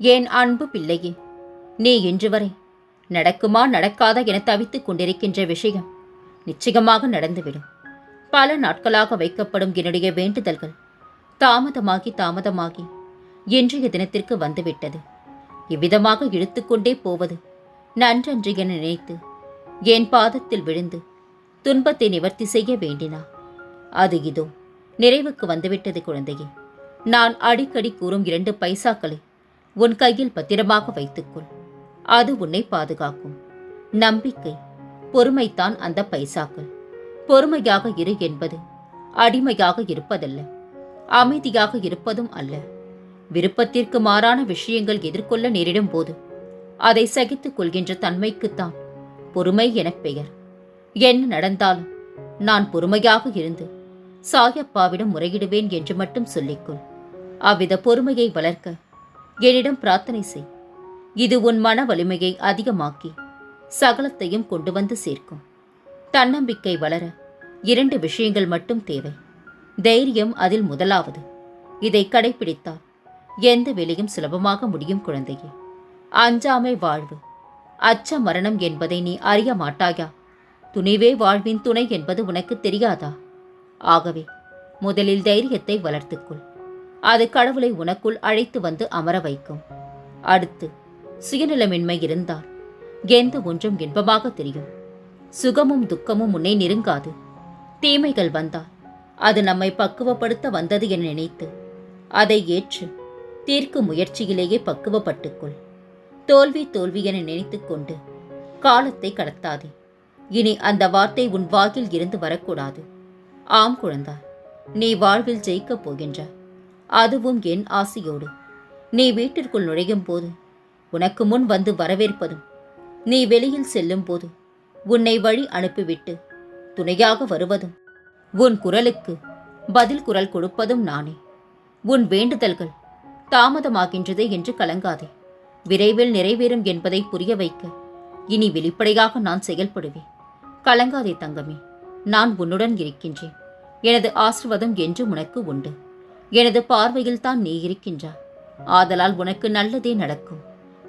என் அன்பு பிள்ளையே? நீ இன்று வரை நடக்குமா நடக்காதா என தவித்துக் கொண்டிருக்கின்ற விஷயம் நிச்சயமாக நடந்துவிடும். பல நாட்களாக வைக்கப்படும் என்னுடைய வேண்டுதல்கள் தாமதமாகி தாமதமாகி இன்றைய தினத்திற்கு வந்துவிட்டது. இவ்விதமாக இழுத்துக்கொண்டே போவது நன்றன்று என நினைத்து என் பாதத்தில் விழுந்து துன்பத்தை நிவர்த்தி செய்ய வேண்டினா? அது இதோ நிறைவுக்கு வந்துவிட்டது குழந்தையே. நான் அடிக்கடி கூறும் இரண்டு பைசாக்களை உன் கையில் பத்திரமாக வைத்துக்கொள். அது உன்னை பாதுகாக்கும். நம்பிக்கை பொறுமைத்தான் அந்த பைசாக்கள். பொறுமையாக இரு என்பது அடிமையாக இருப்பதல்ல அமைதியாக இருப்பதும் அல்ல. விருப்பத்திற்கு மாறான விஷயங்கள் எதிர்கொள்ள நேரிடும் போது அதை சகித்துக் கொள்கின்ற தன்மைக்குத்தான் பொறுமை எனப் பெயர். என்ன நடந்தாலும் நான் பொறுமையாக இருந்து சாயப்பாவிடம் முறையிடுவேன் என்று மட்டும் சொல்லிக்கொள். அவ்வித பொறுமையை வளர்க்க என்னிடம் பிரார்த்தனை செய். இது உன் மன வலிமையை அதிகமாக்கி சகலத்தையும் கொண்டு வந்து சேர்க்கும். தன்னம்பிக்கை வளர இரண்டு விஷயங்கள் மட்டும் தேவை. தைரியம் அதில் முதலாவது. இதை கடைபிடித்தால் எந்த வேலையும் சுலபமாக முடியும் குழந்தையே. அஞ்சாமை வாழ்வு. அச்ச மரணம் என்பதை நீ அறிய மாட்டாயா? துணிவே வாழ்வின் துணை என்பது உனக்கு தெரியாதா? ஆகவே முதலில் தைரியத்தை வளர்த்துக்கொள். அது கடவுளை உனக்குள் அழைத்து வந்து அமர வைக்கும். அடுத்து சுயநலமின்மை இருந்தால் எந்த ஒன்றும் இன்பமாக தெரியும். சுகமும் துக்கமும் உன்னை நெருங்காது. தீமைகள் வந்தால் அது நம்மை பக்குவப்படுத்த வந்தது என நினைத்து அதை ஏற்று தீர்க்கும் முயற்சியிலேயே பக்குவப்பட்டுக்கொள். தோல்வி தோல்வி என நினைத்து கொண்டு காலத்தை கடத்தாதே. இனி அந்த வார்த்தை உன் வாயில் இருந்து வரக்கூடாது. ஆம் குழந்தாய் நீ வாழ்வில் ஜெயிக்கப் போகின்றாய் அதுவும் என் ஆசையோடு. நீ வீட்டிற்குள் நுழையும் போது உனக்கு முன் வந்து வரவேற்பதும் நீ வெளியில் செல்லும் போது உன்னை வழி அனுப்பிவிட்டு துணையாக வருவதும் உன் குரலுக்கு பதில் குரல் கொடுப்பதும் நானே. உன் வேண்டுதல்கள் தாமதமாகின்றது என்று கலங்காதே. விரைவில் நிறைவேறும் என்பதை புரிய வைக்க இனி வெளிப்படையாக நான் செயல்படுவேன். கலங்காதே தங்கமே நான் உன்னுடன் இருக்கின்றேன். எனது ஆசிர்வாதம் என்று உனக்கு உண்டு. எனது பார்வையில் தான் நீ இருக்கின்றாய். ஆதலால் உனக்கு நல்லதே நடக்கும்.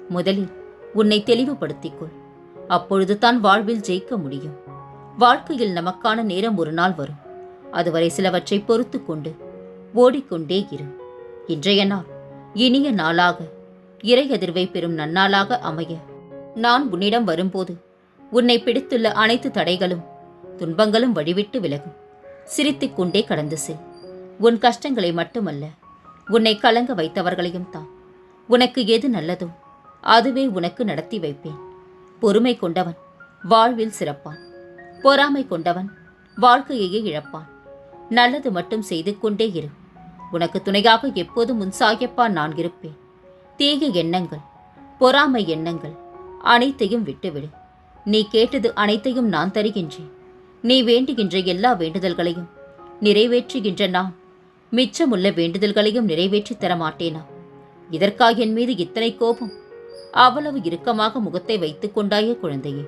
முதலில் உன்னை தெளிவுபடுத்திக்கொள். அப்பொழுது தான் வாழ்வில் ஜெயிக்க முடியும். வாழ்க்கையில் நமக்கான நேரம் ஒரு நாள் வரும். அதுவரை சிலவற்றை பொறுத்து கொண்டு ஓடிக்கொண்டே இரு. இன்றைய நாள் இனிய நாளாக. இறை எதிர்வை பெறும் நன்னாளாக அமைய. நான் உன்னிடம் வரும்போது உன்னை பிடித்துள்ள அனைத்து தடைகளும் துன்பங்களும் வழிவிட்டு விலகும். சிரித்துக்கொண்டே கடந்து செல். உன் கஷ்டங்களை மட்டுமல்ல உன்னை கலங்க வைத்தவர்களையும் தான் உனக்கு எது நல்லதோ அதுவே உனக்கு நடத்தி வைப்பேன். பொறுமை கொண்டவன் வாழ்வில் சிறப்பான். பொறாமை கொண்டவன் வாழ்க்கையையே இழப்பான். நல்லது மட்டும் செய்து கொண்டே இரு. உனக்கு துணையாக எப்போதும் உன் சாயப்பா நான் இருப்பேன். தீய எண்ணங்கள் பொறாமை எண்ணங்கள் அனைத்தையும் விட்டுவிடு. நீ கேட்டது அனைத்தையும் நான் தருகின்றேன். நீ வேண்டுகின்ற எல்லா வேண்டுதல்களையும் நிறைவேற்றுகின்ற நான் மிச்சமுள்ள வேண்டுதல்களையும் நிறைவேற்றித் தரமாட்டேனா? இதற்காக என் மீது இத்தனை கோபம். அவ்வளவு இறுக்கமாக முகத்தை வைத்துக் கொண்டாயே குழந்தையே.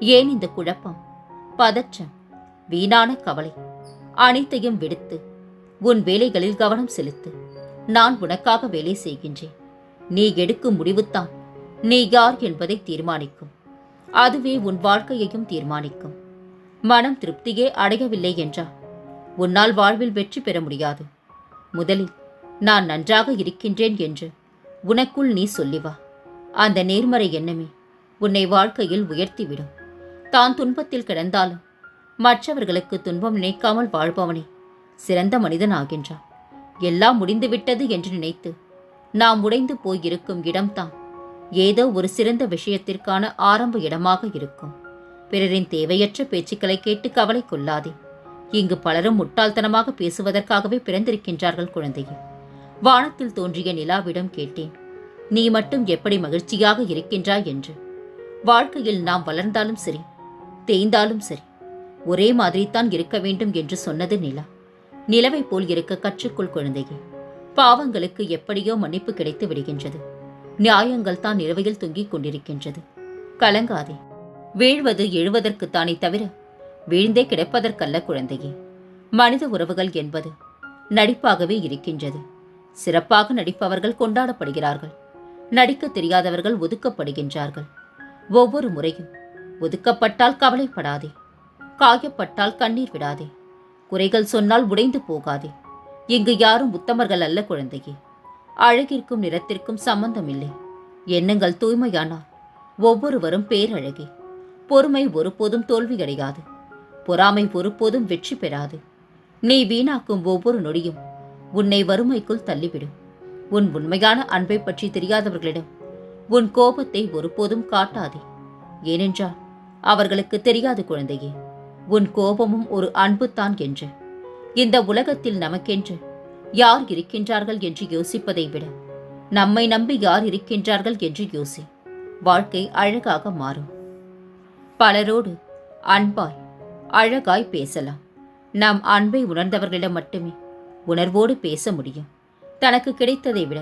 ஏன் இந்த குழப்பம்? பதற்றம் வீணான கவலை. அனைத்தையும் விடுத்து உன் வேலைகளில் கவனம் செலுத்து. நான் உனக்காக வேலை செய்கின்றேன். நீ எடுக்கும் முடிவுதான் நீ யார் என்பதை தீர்மானிக்கும். அதுவே உன் வாழ்க்கையையும் தீர்மானிக்கும். மனம் திருப்தியே அடையவில்லை என்றால் உன்னால் வாழ்வில் வெற்றி பெற முடியாது. முதலில் நான் நன்றாக இருக்கின்றேன் என்று உனக்குள் நீ சொல்லி வா. அந்த நேர்மறை எண்ணமே உன்னை வாழ்க்கையில் உயர்த்திவிடும். தான் துன்பத்தில் கிடந்தாலும் மற்றவர்களுக்கு துன்பம் நினைக்காமல் வாழ்பவனே சிறந்த மனிதன் ஆகின்றான் எல்லாம் முடிந்துவிட்டது என்று நினைத்து நாம் உடைந்து போயிருக்கும் இடம்தான் ஏதோ ஒரு சிறந்த விஷயத்திற்கான ஆரம்ப இடமாக இருக்கும். பிறரின் தேவையற்ற பேச்சுக்களை கேட்டு கவலை கொள்ளாதே. இங்கு பலரும் முட்டாள்தனமாக பேசுவதற்காகவே பிறந்திருக்கின்றார்கள் குழந்தையே. வானத்தில் தோன்றிய நிலாவிடம் கேட்டேன் நீ மட்டும் எப்படி மகிழ்ச்சியாக இருக்கின்றாய் என்று? வாழ்க்கையில் நாம் வளர்ந்தாலும் சரி தேய்ந்தாலும் சரி ஒரே மாதிரித்தான் இருக்க வேண்டும் என்று சொன்னது நிலா. நிலவை போல் இருக்க கற்றுக்கொள் குழந்தையே. பாவங்களுக்கு எப்படியோ மன்னிப்பு கிடைத்து விடுகின்றது. நியாயங்கள் தான் நிலவையில் தொங்கிக் கொண்டிருக்கின்றது. கலங்காதே. வீழ்வது எழுவதற்குத்தானே தவிர வீழ்ந்தே கிடப்பதற்கல்ல குழந்தையே. மனித உறவுகள் என்பது நடிப்பாகவே இருக்கின்றது. சிறப்பாக நடிப்பவர்கள் கொண்டாடப்படுகிறார்கள். நடிக்க தெரியாதவர்கள் ஒதுக்கப்படுகின்றார்கள். ஒவ்வொரு முறையும் ஒதுக்கப்பட்டால் கவலைப்படாதே. காயப்பட்டால் கண்ணீர் விடாதே. குறைகள் சொன்னால் உடைந்து போகாதே. இங்கு யாரும் உத்தமர்கள் அல்ல குழந்தையே. அழகிற்கும் நிறத்திற்கும் சம்பந்தமில்லை. எண்ணங்கள் தூய்மையானால் ஒவ்வொருவரும் பேரழகே. பொறுமை ஒருபோதும் தோல்வியடையாது. பொறாமை ஒருபோதும் வெற்றி பெறாது. நீ வீணாக்கும் ஒவ்வொரு நொடியும் உன்னை வறுமைக்குள் தள்ளிவிடும். உன் உண்மையான அன்பை பற்றி தெரியாதவர்களிடம் உன் கோபத்தை ஒருபோதும் காட்டாதே. ஏனென்றால் அவர்களுக்கு தெரியாது குழந்தையே உன் கோபமும் ஒரு அன்புதான் என்று. இந்த உலகத்தில் நமக்கென்று யார் இருக்கின்றார்கள் என்று யோசிப்பதை விட நம்மை நம்பி யார் இருக்கின்றார்கள் என்று யோசி வாழ்க்கை அழகாக மாறும். பலரோடு அன்பாய் அழகாய் பேசலாம். நாம் அன்பை உணர்ந்தவர்களிடம் மட்டுமே உணர்வோடு பேச முடியும். தனக்கு கிடைத்ததை விட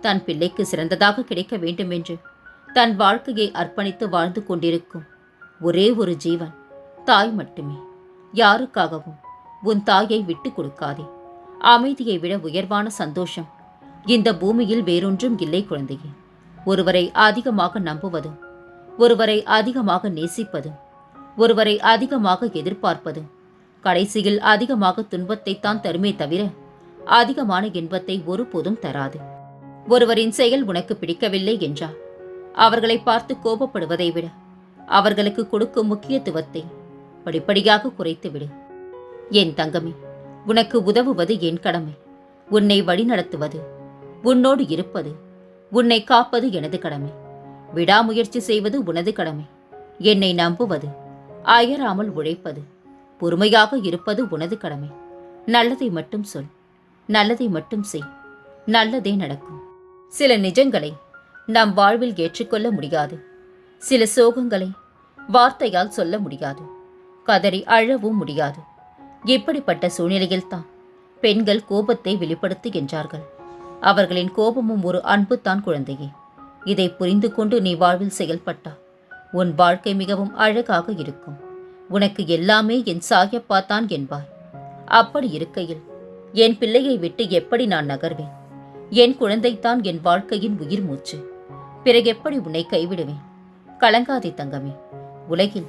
தன் பிள்ளைக்கு சிறந்ததாக கிடைக்க வேண்டும் என்று தன் வாழ்க்கையை அர்ப்பணித்து வாழ்ந்து கொண்டிருக்கும் ஒரே ஒரு ஜீவன் தாய் மட்டுமே. யாருக்காகவும் உன் தாயை விட்டு கொடுக்காதே. அமைதியை விட உயர்வான சந்தோஷம் இந்த பூமியில் வேறொன்றும் இல்லை குழந்தையே. ஒருவரை அதிகமாக நம்புவதும் ஒருவரை அதிகமாக நேசிப்பதும் ஒருவரை அதிகமாக எதிர்பார்ப்பது. கடைசியில் அதிகமாக துன்பத்தைத்தான் தருமே தவிர அதிகமான இன்பத்தை ஒருபோதும் தராது. ஒருவரின் செயல் உனக்கு பிடிக்கவில்லை என்றால் அவர்களை பார்த்து கோபப்படுவதை விட அவர்களுக்கு கொடுக்கும் முக்கியத்துவத்தை படிப்படியாக குறைத்துவிடு என் தங்கமே உனக்கு உதவுவது என் கடமை. உன்னை வழிநடத்துவது உன்னோடு இருப்பது உன்னை காப்பது எனது கடமை. விடாமுயற்சி செய்வது உனது கடமை. என்னை நம்புவது அயராமல் உழைப்பது. பொறுமையாக இருப்பது உனது கடமை. நல்லதை மட்டும் சொல். நல்லதை மட்டும் செய். நல்லதே நடக்கும். சில நிஜங்களை நம் வாழ்வில் ஏற்றுக்கொள்ள முடியாது. சில சோகங்களை வார்த்தையால் சொல்ல முடியாது. கதறி அழவும் முடியாது. இப்படிப்பட்ட சூழ்நிலையில்தான் பெண்கள் கோபத்தை வெளிப்படுத்துகின்றார்கள். அவர்களின் கோபமும் ஒரு அன்புதான் குழந்தையே. இதை புரிந்து கொண்டு நீ வாழ்வில் செயல்பட்டா உன் வாழ்க்கை மிகவும் அழகாக இருக்கும். உனக்கு எல்லாமே என் சாயப்பா தான் என்பாய். அப்படி இருக்கையில் என் பிள்ளையை விட்டு எப்படி நான் நகர்வேன்? என் குழந்தைத்தான் என் வாழ்க்கையின் உயிர் மூச்சு. பிறகு எப்படி உன்னை கைவிடுவேன்? கலங்காதே தங்கமே. உலகில்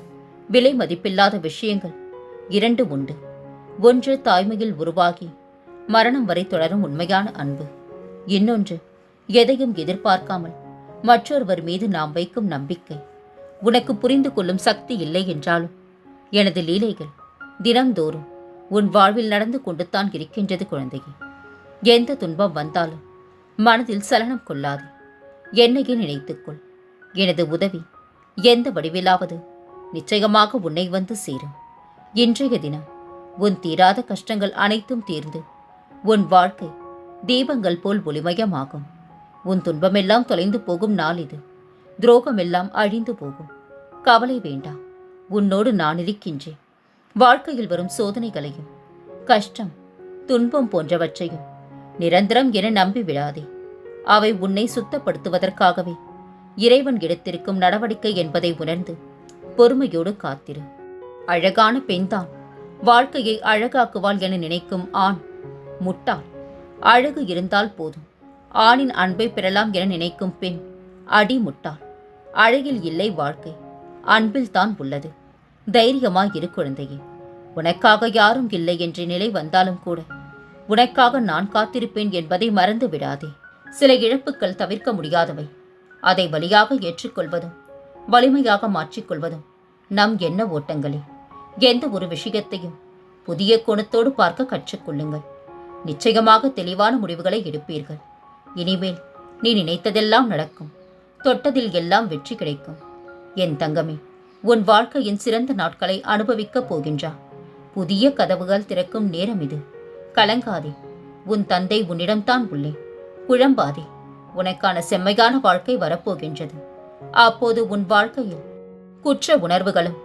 விலை மதிப்பில்லாத விஷயங்கள் இரண்டு உண்டு. ஒன்று தாய்மையில் உருவாகி மரணம் வரை தொடரும் உண்மையான அன்பு. இன்னொன்று எதையும் எதிர்பார்க்காமல் மற்றொருவர் மீது நாம் வைக்கும் நம்பிக்கை. உனக்கு புரிந்து கொள்ளும் சக்தி இல்லை என்றாலும் எனது லீலைகள் தினந்தோறும் உன் வாழ்வில் நடந்து கொண்டுத்தான் இருக்கின்றது குழந்தையே. எந்த துன்பம் வந்தாலும் மனதில் சலனம் கொள்ளாது. என்னையே நினைத்துக்கொள் எனது உதவி எந்த வடிவிலாவது நிச்சயமாக உன்னை வந்து சேரும். இன்றைய தினம் உன் தீராத கஷ்டங்கள் அனைத்தும் தீர்ந்து உன் வாழ்க்கை தீபங்கள் போல் ஒளிமயமாகும். உன் துன்பமெல்லாம் தொலைந்து போகும் நாள் இது. துரோகமெல்லாம் அழிந்து போகும். கவலை வேண்டாம் உன்னோடு நான் இருக்கின்றேன். வாழ்க்கையில் வரும் சோதனைகளையும் கஷ்டம் துன்பம் போன்றவற்றையும் நிரந்தரம் என நம்பி விடாதே. அவை உன்னை சுத்தப்படுத்துவதற்காகவே இறைவன் எடுத்திருக்கும் நடவடிக்கை என்பதை உணர்ந்து பொறுமையோடு காத்திரு. அழகான பெண்தான். வாழ்க்கையை அழகாக்குவாள் என நினைக்கும் ஆண் முட்டாள். அழகு இருந்தால் போதும். ஆணின் அன்பை பெறலாம் என நினைக்கும் பெண் அடி முட்டாள் அழகில் இல்லை வாழ்க்கை. அன்பில் தான் உள்ளது. தைரியமாய் இரு குழந்தையே. உனக்காக யாரும் இல்லை என்ற நிலை வந்தாலும் கூட உனக்காக நான் காத்திருப்பேன் என்பதை மறந்து விடாதே. சில இழப்புக்கள் தவிர்க்க முடியாதவை. அதை வலியாக ஏற்றுக்கொள்வதும் வலிமையாக மாற்றிக்கொள்வதும் நம் எண்ண ஓட்டங்களே. எந்த ஒரு விஷயத்தையும் புதிய கோணத்தோடு பார்க்க கற்றுக்கொள்ளுங்கள். நிச்சயமாக தெளிவான முடிவுகளை எடுப்பீர்கள். இனிமேல் நீ நினைத்ததெல்லாம் நடக்கும். தொட்டதில் எல்லாம் வெற்றி கிடைக்கும். என் தங்கமே உன் வாழ்க்கையின் சிறந்த நாட்களை அனுபவிக்கப் போகின்றா. புதிய கதவுகள் திறக்கும் நேரம் இது. கலங்காதே உன் தந்தை உன்னிடம்தான் உள்ளே. குழம்பாதே உனக்கான செம்மையான வாழ்க்கை வரப்போகின்றது. அப்போது உன் வாழ்க்கையில் குற்ற உணர்வுகளும்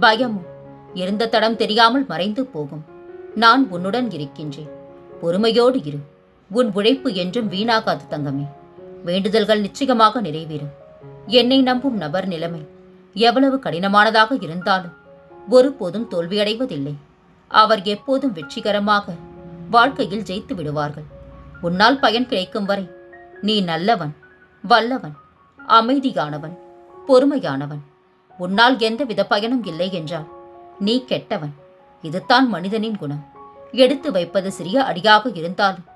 பயமும் இருந்த தடம் தெரியாமல் மறைந்து போகும். நான் உன்னுடன் இருக்கின்றேன். பொறுமையோடு இரு. உன் உழைப்பு என்றும் வீணாகாது தங்கமே. வேண்டுதல்கள் நிச்சயமாக நிறைவேறும். என்னை நம்பும் நபர் நிலைமை எவ்வளவு கடினமானதாக இருந்தாலும் ஒருபோதும் தோல்வியடைவதில்லை. அவர் எப்போதும் வெற்றிகரமாக வாழ்க்கையில் ஜெயித்து விடுவார்கள். உன்னால் பயன் கிடைக்கும் வரை நீ நல்லவன் வல்லவன் அமைதியானவன் பொறுமையானவன். உன்னால் எந்தவித பயனும் இல்லை என்றால் நீ கெட்டவன். இதுதான் மனிதனின் குணம். எடுத்து வைப்பது சிறிய அடியாக இருந்தாலும்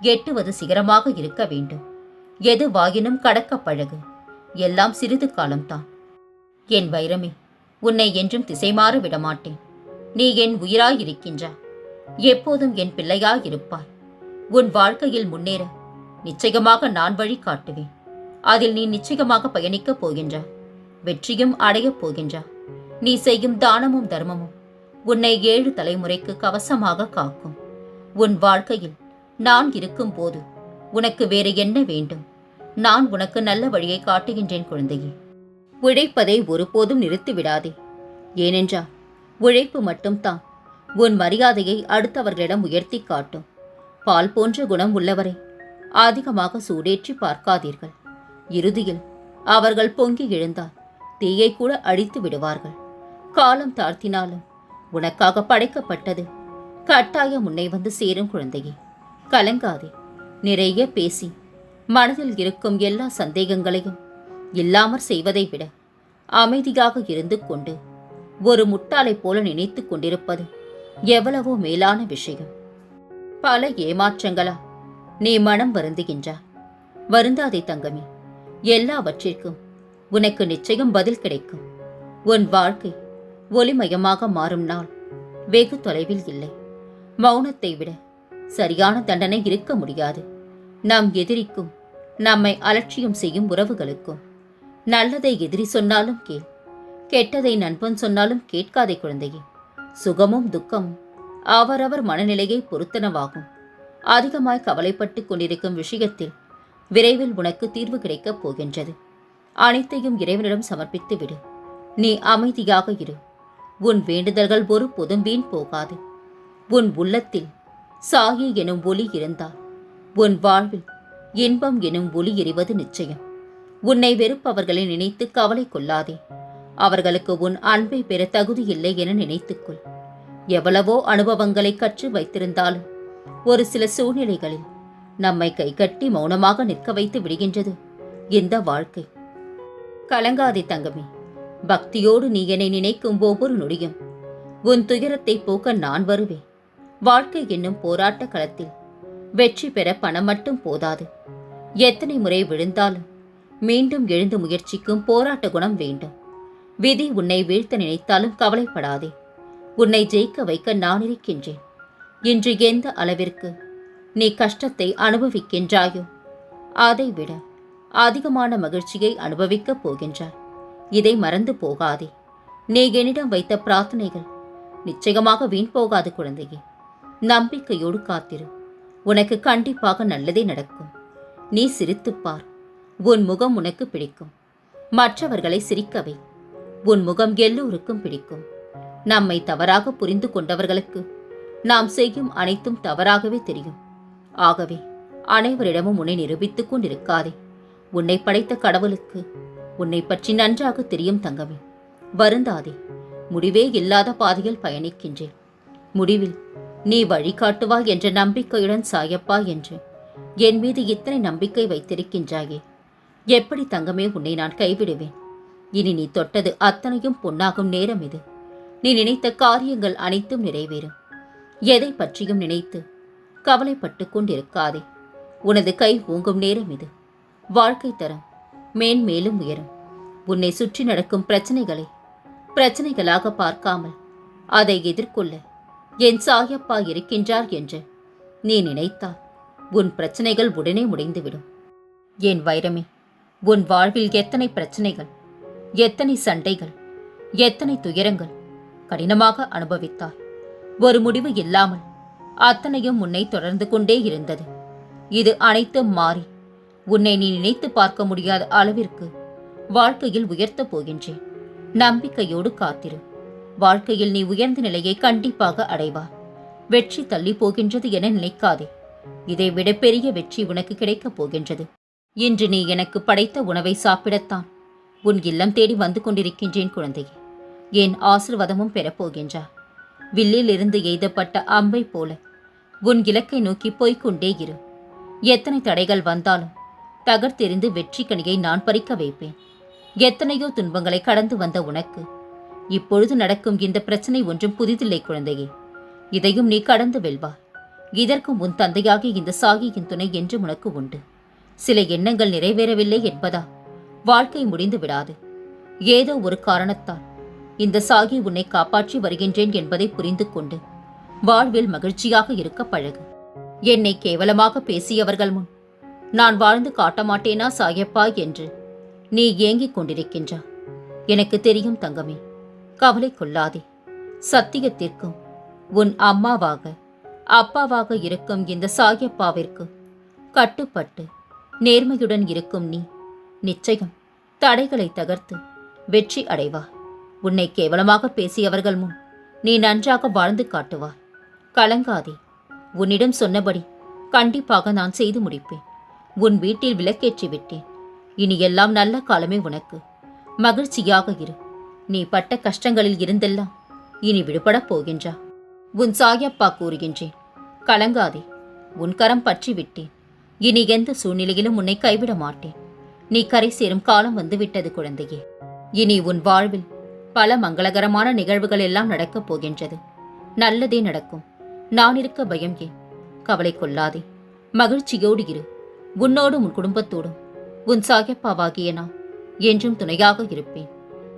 எட்டுவது சிகரமாக இருக்க வேண்டும். எதுவாயினும் கடக்க பழகு. எல்லாம் சிறிது காலம்தான். என் வைரமே உன்னை என்றும் திசைமாற விடமாட்டேன். நீ என் உயிராயிருக்கின்ற. எப்போதும் என் பிள்ளையாயிருப்பாய். உன் வாழ்க்கையில் முன்னேற நிச்சயமாக நான் வழி காட்டுவேன். அதில் நீ நிச்சயமாக பயணிக்கப் போகின்ற. வெற்றியும் அடையப் போகின்ற. நீ செய்யும் தானமும் தர்மமும் உன்னை ஏழு தலைமுறைக்கு கவசமாக காக்கும். உன் வாழ்க்கையில் நான் இருக்கும்போது உனக்கு வேறு என்ன வேண்டும்? நான் உனக்கு நல்ல வழியை காட்டுகின்றேன் குழந்தையே. உழைப்பதை ஒருபோதும் நிறுத்திவிடாதே. ஏனென்றால் உழைப்பு மட்டும்தான் உன் மரியாதையை அடுத்தவர்களிடம் உயர்த்தி காட்டும். பால் போன்ற குணம் உள்ளவரை அதிகமாக சூடேற்றி பார்க்காதீர்கள். இறுதியில் அவர்கள் பொங்கி எழுந்தால் தீயை கூட அழித்து விடுவார்கள். காலம் தாழ்த்தினாலும் உனக்காக படைக்கப்பட்டது கட்டாயம் உன்னை வந்து சேரும் குழந்தையே. கலங்காதே. நிறைய பேசி மனதில் இருக்கும் எல்லா சந்தேகங்களையும் இல்லாமற் செய்வதை விட அமைதியாக இருந்து கொண்டு ஒரு முட்டாளை போல நினைத்து கொண்டிருப்பது எவ்வளவோ மேலான விஷயம். பல ஏமாற்றங்களா நீ மனம் வருந்துகின்றா? வருந்தாதே தங்கமே எல்லாவற்றிற்கும் உனக்கு நிச்சயம் பதில் கிடைக்கும். உன் வாழ்க்கை ஒளிமயமாக மாறும் நாள் வெகு தொலைவில் இல்லை. மௌனத்தை விட சரியான தண்டனை இருக்க முடியாது. நம் எதிரிக்கும் நம்மை அலட்சியம் செய்யும் உறவுகளுக்கும். நல்லதை எதிரி சொன்னாலும் கேள். கெட்டதை நண்பன் சொன்னாலும் கேட்காதே குழந்தையே. சுகமும் துக்கமும் அவரவர் மனநிலையை பொருத்தனவாகும். அதிகமாய் கவலைப்பட்டு கொண்டிருக்கும் விஷயத்தில் விரைவில் உனக்கு தீர்வு கிடைக்கப் போகின்றது. அனைத்தையும் இறைவனிடம் சமர்ப்பித்து விடு. நீ அமைதியாக இரு. உன் வேண்டுதல்கள் ஒரு பொதும் வீண் போகாது. உன் உள்ளத்தில் சாயி எனும் ஒளி இருந்தால் உன் வாழ்வில் இன்பம் எனும் ஒளி எறிவது நிச்சயம். உன்னை வெறுப்பவர்களை நினைத்து கவலை கொள்ளாதே. அவர்களுக்கு உன் அன்பை பெற தகுதியில்லை என நினைத்துக்கொள். எவ்வளவோ அனுபவங்களை கற்று வைத்திருந்தாலும் ஒரு சில சூழ்நிலைகளில் நம்மை கைகட்டி மௌனமாக நிற்க வைத்து விடுகின்றது இந்த வாழ்க்கை. கலங்காதே தங்கமே. பக்தியோடு நீ என்னை நினைக்கும் ஒவ்வொரு நொடியும் உன் துயரத்தை போக்க நான் வருவேன். வாழ்க்கை என்னும் போராட்ட களத்தில் வெற்றி பெற பணம் மட்டும் போதாது. எத்தனை முறை விழுந்தாலும் மீண்டும் எழுந்து முயற்சிக்கும் போராட்ட குணம் வேண்டும். விதி உன்னை வீழ்த்த நினைத்தாலும் கவலைப்படாதே. உன்னை ஜெயிக்க வைக்க நான் இருக்கின்றேன். இன்று எந்த அளவிற்கு நீ கஷ்டத்தை அனுபவிக்கின்றாயோ அதைவிட அதிகமான மகிழ்ச்சியை அனுபவிக்கப் போகின்றாய். இதை மறந்து போகாதே. நீ என்னிடம் வைத்த பிரார்த்தனைகள் நிச்சயமாக வீண் போகாது குழந்தையே. நம்பிக்கையோடு காத்திரு. உனக்கு கண்டிப்பாக நல்லதே நடக்கும். நீ சிரித்துப் பார். உன் முகம் உனக்கு பிடிக்கும். மற்றவர்களை சிரிக்கவை உன் முகம் எல்லோருக்கும் பிடிக்கும். நம்மை தவறாக புரிந்து கொண்டவர்களுக்கு நாம் செய்யும் அனைத்தும் தவறாகவே தெரியும். ஆகவே அனைவரிடமும் உன்னை நிரூபித்துக் கொண்டிருக்காதே. உன்னை படைத்த கடவுளுக்கு உன்னை பற்றி நன்றாக தெரியும் தங்கமே. வருந்தாதே. முடிவே இல்லாத பாதையில் பயணிக்கின்றேன். முடிவில் நீ வழிகாட்டுவாய் என்ற நம்பிக்கையுடன் சாயப்பா என்று. என் மீது இத்தனை நம்பிக்கை வைத்திருக்கின்றாயே. எப்படி தங்கமே உன்னை நான் கைவிடுவேன்? இனி நீ தொட்டது அத்தனையும் பொன்னாகும் நேரம் இது. நீ நினைத்த காரியங்கள் அனைத்தும் நிறைவேறும். எதை பற்றியும் நினைத்து கவலைப்பட்டு கொண்டிருக்காதே. உனது கை ஓங்கும் நேரம் இது. வாழ்க்கை தரம் மேன்மேலும் உயரும். உன்னை சுற்றி நடக்கும் பிரச்சனைகளை பிரச்சனைகளாக பார்க்காமல் அதை எதிர்கொள்ள என் சாயப்பா இருக்கின்றார் என்று. நீ நினைத்தால் உன் பிரச்சனைகள் உடனே முடிந்துவிடும். என் வைரமே உன் வாழ்வில் எத்தனை பிரச்சனைகள் எத்தனை சண்டைகள் எத்தனை துயரங்கள் கடினமாக அனுபவித்தாய். ஒரு முடிவு இல்லாமல் அத்தனையும் உன்னை தொடர்ந்து கொண்டே இருந்தது. இது அனைத்தும் மாறி உன்னை நீ நினைத்து பார்க்க முடியாத அளவிற்கு வாழ்க்கையில் உயர்த்தப் போகின்றேன். நம்பிக்கையோடு காத்திரு. வாழ்க்கையில் நீ உயர்ந்த நிலையை கண்டிப்பாக அடைவாய் வெற்றி தள்ளி போகின்றது என நினைக்காதே. இதைவிட பெரிய வெற்றி உனக்கு கிடைக்கப் போகின்றது. இன்று நீ எனக்கு படைத்த உணவை சாப்பிடத்தான். உன் இல்லம் தேடி வந்து கொண்டிருக்கின்றேன் குழந்தையே. என் ஆசிர்வாதமும் பெறப்போகின்றார் வில்லில் இருந்து எய்தப்பட்ட அம்பை போல. உன் இலக்கை நோக்கி போய்கொண்டே இரு. எத்தனை தடைகள் வந்தாலும் தகர்த்தெறிந்து வெற்றி கனியை நான் பறிக்க வைப்பேன். எத்தனையோ துன்பங்களை கடந்து வந்த உனக்கு இப்பொழுது நடக்கும் இந்த பிரச்சனை ஒன்றும் புதிதில்லை குழந்தையே. இதையும் நீ கடந்து வெல்வாய் இதற்கும் உன் தந்தையாகி இந்த சாகியின் துணை என்று உனக்கு உண்டு. சில எண்ணங்கள் நிறைவேறவில்லை என்பதா? வாழ்க்கை முடிந்து விடாது. ஏதோ ஒரு காரணத்தால் இந்த சாகி உன்னை காப்பாற்றி வருகின்றேன் என்பதை புரிந்து கொண்டு வாழ்வில் மகிழ்ச்சியாக இருக்க பழகு. என்னை கேவலமாக பேசியவர்கள் முன் நான் வாழ்ந்து காட்ட மாட்டேனா சாயப்பா என்று நீ ஏங்கிக் கொண்டிருக்கின்றா? எனக்கு தெரியும் தங்கமே. கவலை கொள்ளாதே. சத்தியத்திற்கும் உன் அம்மாவாக அப்பாவாக இருக்கும் இந்த சாயப்பாவிற்கு கட்டுப்பட்டு நேர்மையுடன் இருக்கும் நீ நிச்சயம் தடைகளை தகர்த்து வெற்றி அடைவா. உன்னை கேவலமாக பேசியவர்கள் முன் நீ நன்றாக வாழ்ந்து காட்டுவார் கலங்காதே. உன்னிடம் சொன்னபடி கண்டிப்பாக நான் செய்து முடிப்பேன். உன் வீட்டில் விளக்கேற்றி விட்டேன். இனி எல்லாம் நல்ல காலமே உனக்கு. மகிழ்ச்சியாக இரு. நீ பட்ட கஷ்டங்களில் இருந்தெல்லாம் இனி விடுபடப் போகின்றா. உன் சாயப்பா கூறுகின்றேன் கலங்காதே உன் கரம் பற்றி விட்டேன் இனி எந்த சூழ்நிலையிலும் உன்னை கைவிட மாட்டேன். நீ கரை சேரும் காலம் வந்து விட்டது குழந்தையே. இனி உன் வாழ்வில் பல மங்களகரமான நிகழ்வுகள் எல்லாம் நடக்கப் போகின்றது. நல்லதே நடக்கும். நான் இருக்க பயம் ஏன்? கவலை கொள்ளாதே. மகிழ்ச்சியோடு இரு. உன்னோடும் உன் குடும்பத்தோடும். உன் சாயப்பாவாகிய நான் என்றும் துணையாக இருப்பேன்.